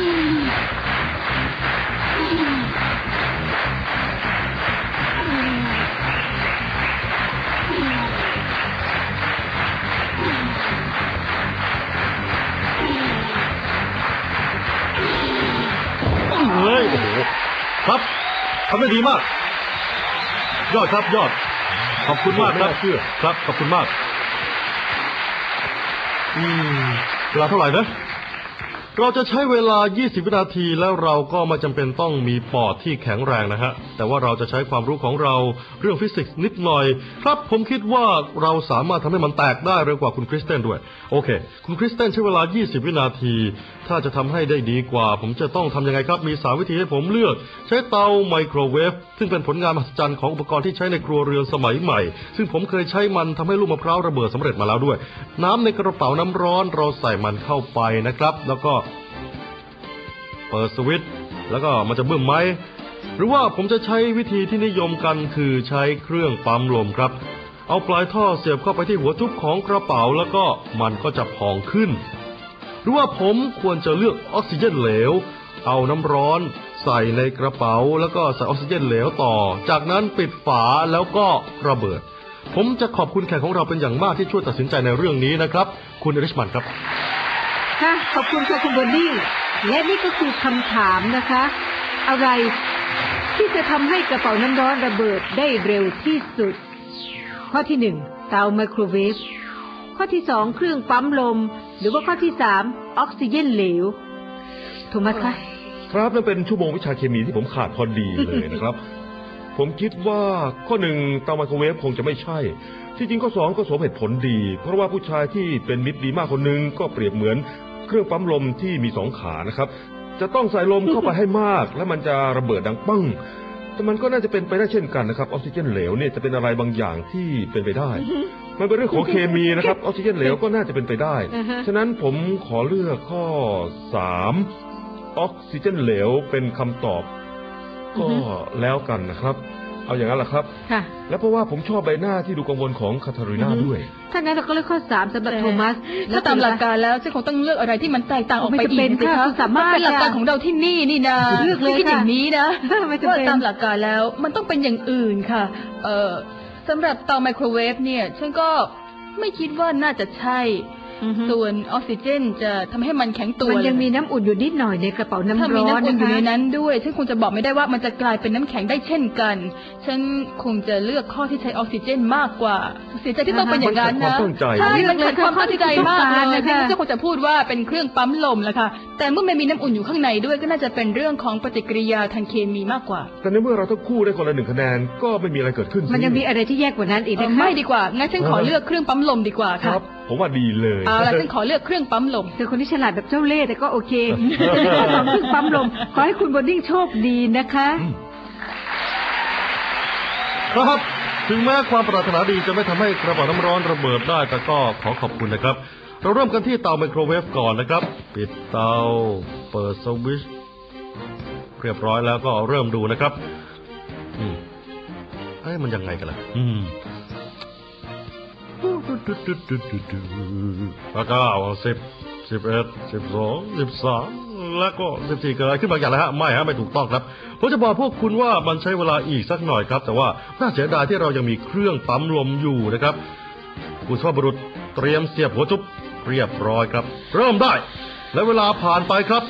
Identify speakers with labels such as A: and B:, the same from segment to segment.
A: เฮ้ยโอ้โหครับทำได้ดีมาก ยอดครับยอด ขอบคุณมากครับครับ ขอบคุณมาก อืมเวลาเท่าไหร่นะ เราจะใช้เวลา 20 วินาทีแล้วเราก็ไม่จำเป็นต้องมีปอดที่แข็งแรงนะฮะ แต่ว่าเราจะใช้ความรู้ของเราเรื่องฟิสิกส์นิดหน่อย ครับผมคิดว่าเราสามารถทำให้มันแตกได้เร็วกว่าคุณคริสเตนด้วย โอเค คุณคริสเตนใช้เวลา 20 วินาที ถ้าจะทำให้ได้ดีกว่า ผมจะต้องทำยังไงครับ มี3วิธีให้ผมเลือก ใช้เตาไมโครเวฟ ซึ่งเป็นผลงานมหัศจรรย์ของอุปกรณ์ที่ใช้ในครัวเรือนสมัยใหม่ ซึ่งผมเคยใช้มันทำให้ลูกมะพร้าวระเบิดสำเร็จมาแล้วด้วย น้ำในกระเป๋าน้ำร้อนเราใส่มันเข้าไปนะครับ แล้วก็ เปิดสวิตช์แล้วก็มันจะบึ้มไหม หรือว่าผมจะใช้วิธีที่นิยมกันคือใช้เครื่องปั๊มลมครับ เอาปลายท่อเสียบเข้าไปที่หัวทุบของกระเป๋าแล้วก็มันก็จะพองขึ้น หรือว่าผมควรจะเลือกออกซิเจนเหลว เอาน้ำร้อนใส่ในกระเป๋าแล้วก็ใส่ออกซิเจนเหลวต่อ จากนั้นปิดฝาแล้วก็ระเบิด ผมจะขอบคุณแขกของเราเป็นอย่างมากที่ช่วยตัดสินใจในเรื่องนี้นะครับ คุณอริชมันครับ
B: ค่ะ ขอบคุณค่ะคุณเบอนนี่ และนี่ก็คือคำถามนะคะ อะไรที่จะทำให้กระเป๋าน้ำร้อนระเบิดได้เร็วที่สุด ข้อที่หนึ่งเตาไมโครเวฟข้อที่สองเครื่องปั๊มลม หรือว่าข้อที่สามออกซิเจนเหลวโทมัสคะ
C: ครับนั่นเป็นชั่วโมงวิชาเคมีที่ผมขาดพอดีเลยนะครับ ผมคิดว่าข้อหนึ่งเตาไมโครเวฟคงจะไม่ใช่ ที่จริงข้อสองก็สมเหตุผลดี เพราะว่าผู้ชายที่เป็นมิตรดีมากคนหนึงก็เปรียบเหมือน เครื่องปั๊มลมที่มีสองขานะครับ จะต้องใส่ลมเข้าไปให้มาก แล้วมันจะระเบิดดังปังแต่มันก็น่าจะเป็นไปได้เช่นกันนะครับออกซิเจนเหลวเนี่ยจะเป็นอะไรบางอย่างที่เป็นไปได้ มันเป็นเรื่องของเคมีนะครับออกซิเจนเหลวก็น่าจะเป็นไปได้
B: อือฮะ
C: ฉะนั้นผมขอเลือกข้อสามออกซิเจนเหลวเป็นคำตอบ ก็แล้วกันนะครับ เอาอย่างนั้นแหละครับ
B: ค่ะ
C: และเพราะว่าผมชอบใบหน้าที่ดูกังวลของคาทาริน่า
B: อือฮึ
C: ด้วย
B: ถ้างั้นเราก็เลือกข้อสามสำหรับโทมัส
D: ถ้าตามหลักการแล้วฉันคงต้องเลือกอะไรที่มันแตกต่างออกไป
B: ไม่
D: อี
B: จำเป็
D: ก
B: น
D: สิ
B: ค่ะ
D: คะ
B: คุณสามารถ
D: นเป็นหลักการ
B: ค่ะ
D: ของเราที่นี่นี่นะ
B: เลือกเลย
D: ไม่คิด
B: ค่ะ
D: อย่างนี้นะ
B: ไม่จำ
D: ว่า
B: เป็น
D: ตามหลักการแล้วมันต้องเป็นอย่างอื่นค่ะ เอ่อสำหรับเตาไมโครเวฟเนี่ย ฉันก็ไม่คิดว่าน่าจะใช่
B: อือฮึ
D: ส่วนออกซิเจนจะทำให้มันแข็งตัว
B: มันยังมีน้ำอุ่นอยู่นิดหน่อยในกระเป๋าน้ำ
D: ถ้ามี
B: ร้อน
D: น้ำอุ่นอยู่ใน
B: นะคะ
D: นั้นด้วยฉันคงจะบอกไม่ได้ว่ามันจะกลายเป็นน้ำแข็งได้เช่นกัน ฉันคงจะเลือกข้อที่ใช้ออกซิเจนมากกว่า เสียใจที่ต้องเป็นอย่างนั้น
C: มันขัด
D: นะ
C: ความตั้งใจ
D: ใช่มันขัดความตั้งใจมากเลย
B: เลือกเลยค่ะ
D: ที่ฉันคงจะพูดว่าเป็นเครื่องปั๊มลมแหละค่ะ แต่เมื่อมันมีน้ำอุ่นอยู่ข้างในด้วยก็น่าจะเป็นเรื่องของปฏิกิริยาทางเคมีมากกว่า
C: แต่ในเมื่อเราทั้งคู่ได้คนละหนึ่งคะแนนก็ไม่มีอะไรเกิดขึ้นสิ
B: มันยังมีอะไรที่แย่กว่านั้นอีก
D: เอ่อ
B: นะคะ
D: ไม่ดีกว่างั้นฉันขอเลือกเครื่องปั๊มลมดีกว่า
C: ค
D: ค่ะ
C: รับ ผมว่าดีเลย
D: เอาละฉันขอเลือกเครื่องปั๊มลม
B: เธอคนที่ฉลาดแบบเจ้าเล่ห์แต่ก็โอเคข้อสองคือปั๊มลมขอให้คุณบอดดิ้งโชคดีนะคะ
C: อืม
A: ครับถึงแม้ความปรารถนาดีจะไม่ทำให้กระเป๋าน้ำร้อนระเบิดได้แต่ก็ขอขอบคุณนะครับ เราเริ่มกันที่เตาไมโครเวฟก่อนนะครับ ปิดเตา เปิดสวิตช์เรียบร้อยแล้วก็เริ่มดูนะครับ อืมเอ้ยมันยังไงกันล่ะ อืม แล้วก็สิบสิบเอ็ดสิบสองสิบสามแล้วก็สิบสี่เกิดอะไรขึ้นบางอย่างแล้วฮะไม่ฮะไม่ถูกต้องครับผมจะบอกพวกคุณว่ามันใช้เวลาอีกสักหน่อยครับ แต่ว่าน่าเสียดายที่เรายังมีเครื่องปั๊มลมอยู่นะครับคุณสุภาบุรุษเตรียมเสียบหัวจุบเรียบร้อยครับ เริ่มได้ และเวลาผ่านไปครับ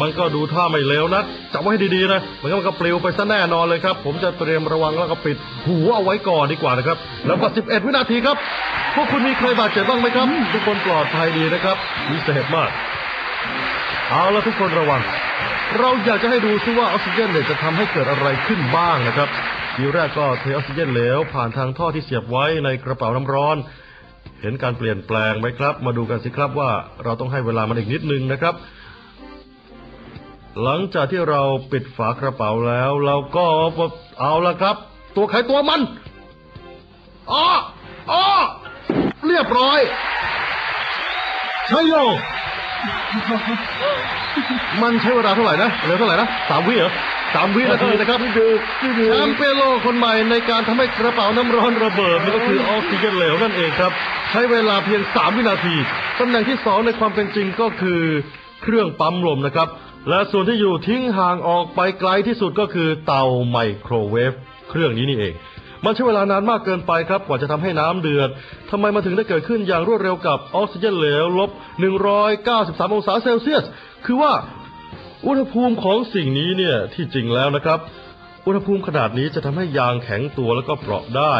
A: มันก็ดูท่าไม่เลวนะจับไว้ให้ดีๆนะมันก็มันก็ปลิวไปซะแน่นอนเลยครับ ผมจะเตรียมระวังแล้วก็ปิดหูเอาไว้ก่อนดีกว่านะครับ แล้วก็11 วินาทีครับพวกคุณมีใครบาดเจ็บบ้างไหมครับทุกคนปลอดภัยดีนะครับมีเศษมากเอาละทุกคนระวัง เราอยากจะให้ดูซิว่าออกซิเจนเนี่ยจะทำให้เกิดอะไรขึ้นบ้างนะครับทีแรกก็เทออกซิเจนเหลวผ่านทางท่อที่เสียบไว้ในกระเป๋าน้ำร้อน เห็นการเปลี่ยนแปลงไหมครับ มาดูกันสิครับว่าเราต้องให้เวลามันอีกนิดนึงนะครับ หลังจากที่เราปิดฝากระเป๋าแล้ว เราก็เอาละครับ ตัวใครตัวมันอ้ออ้อเรียบร้อยใช่โยมันใช้เวลาเท่าไหร่นะเร็วเท่าไหร่นะสามวิเหรอสามวินาทีนะครับนี่คือแชมเปี้ยนโลกคนใหม่ในการทำให้กระเป๋าน้ำร้อนระเบิดนี่ก็คือออกซิเจนเหลวนั่นเองครับ ใช้เวลาเพียงสามวินาทีตำแหน่งที่สองในความเป็นจริงก็คือเครื่องปั๊มลมนะครับ และส่วนที่อยู่ทิ้งห่างออกไปไกลที่สุดก็คือเตาไมโครเวฟเครื่องนี้นี่เอง มันใช้เวลานานมากเกินไปครับกว่าจะทำให้น้ำเดือดทำไมมันถึงได้เกิดขึ้นอย่างรวดเร็วกับออกซิเจนเหลวลบ 193 องศาเซลเซียส คือว่าอุณหภูมิของสิ่งนี้เนี่ยที่จริงแล้วนะครับ อุณหภูมิขนาดนี้จะทำให้ยางแข็งตัวแล้วก็เปราะได้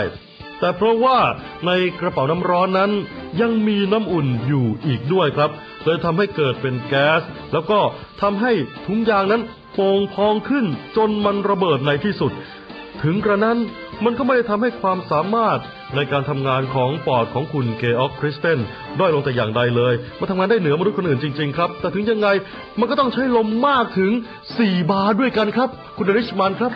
A: แต่เพราะว่าในกระเป๋าน้ำร้อนนั้น ยังมีน้ำอุ่นอยู่อีกด้วยครับ เลยทำให้เกิดเป็นแก๊ส แล้วก็ทำให้ถุงยางนั้นโป่งพองขึ้นจนมันระเบิดในที่สุด ถึงกระนั้นมันก็ไม่ได้ทำให้ความสามารถในการทำงานของปอดของคุณเกออกคริสเตนด้อยลงแต่อย่างใดเลย มันทำงานได้เหนือมนุษย์คนอื่นจริงๆครับ แต่ถึงยังไงมันก็ต้องใช้ลมมากถึง 4 บาร์ด้วยกันครับ คุณเดริชมันครับ